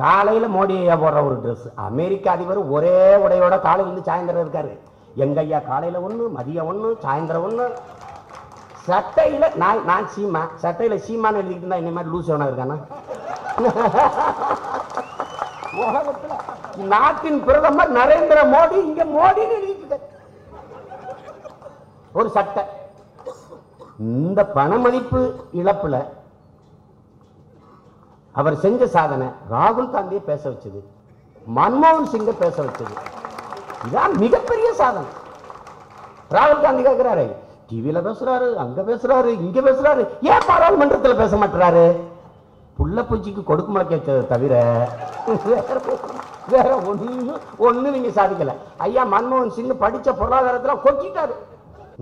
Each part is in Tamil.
காலையில் மோடி ஐயா போடுற ஒரு ட்ரெஸ் அமெரிக்க அதிபர் ஒரே உடையோட காலையில இருந்து சாயந்தரம் இருக்காரு. எங்க ஐயா காலையில் ஒன்று மதியம் ஒன்று சாயந்தரம் ஒன்று சட்டையில் நான் நான் சீமா. சட்டையில் சீமான்னு எழுதிக்கிட்டு இருந்தா என்ன மாதிரி லூஸ் வேணா இருக்கானா? நாட்டின் பிரதமர் நரேந்திர மோடி இங்க மோடின்னு ஒரு சட்டை. இந்த பண மதிப்பு இழப்புல அவர் செஞ்ச சாதனை ராகுல் காந்தியை பேச வச்சது மன்மோகன் சிங்கை பேச வச்சது. இதான் மிகப்பெரிய சாதனை. ராகுல் காந்தி கேட்கிறாரு டிவியில பேசுறாரு அங்க பேசுறாரு இங்க பேசுறாரு. ஏன் பாராளுமன்றத்துல பேச மாட்டாரு புள்ள பூச்சிக்கு கொடுக்க முளைக்க தவிர வேற வேற ஒண்ணு ஒண்ணு நீங்க சாதிக்கலை. ஐயா மன்மோகன் சிங் படிச்ச பொருளாதாரத்தில் கொட்டிட்டாரு.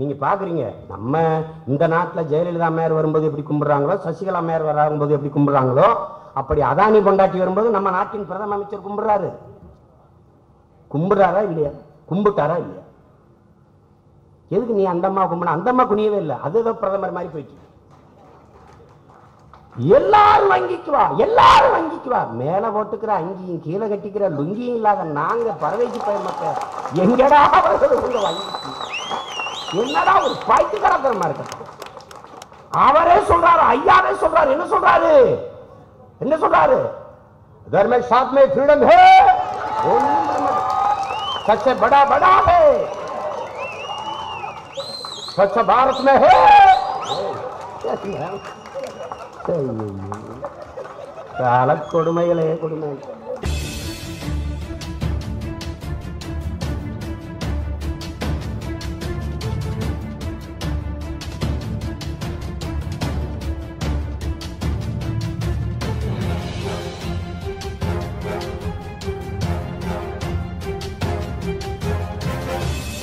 நீங்க பாக்குறீங்க நம்ம இந்த நாட்டில் ஜெயலலிதா மேயர் வரும்போது எப்படி கும்பிடுறாங்களோ சசிகலா மேயர் வரும்போது எப்படி கும்பிட்றாங்களோ அப்படி அதானி பொண்டாட்டி வரும்போது நம்ம நாட்டின் பிரதம அமைச்சர் கும்பிடுறாரு. கும்பிடுறாரா இல்லையா? கும்பிட்டாரா இல்லையா? எதுக்கு நீ அந்த அம்மா கும்பிட அந்த அம்மா குனியவே இல்லை. அது ஏதோ பிரதமர் மாதிரி போயிடுச்சு. எல்லாரும் வங்கிக்கு வா எல்லாரும் வங்கிக்கு வா மேல போட்டுக்கிற அங்கியும் கீழே கட்டிக்கிற லுங்கியும் இல்லாத நாங்க பறவைக்கு போய் மக்கள் எங்கடா உங்க வங்கிக்கு? என்னடா ஒரு பைத்தியக்காரத்தனமா இருக்க? அவரே சொல்றாரு ஐயாவே சொல்றாரு என்ன சொல்றாரு? என்ன சொல்றாரு घर में साथ में फ्रीडम है ஒண்ணும் பண்ண மாட்டேன். सबसे बड़ा बड़ा है स्वच्छ भारत में है கால கொடுமைகளே கொடுமை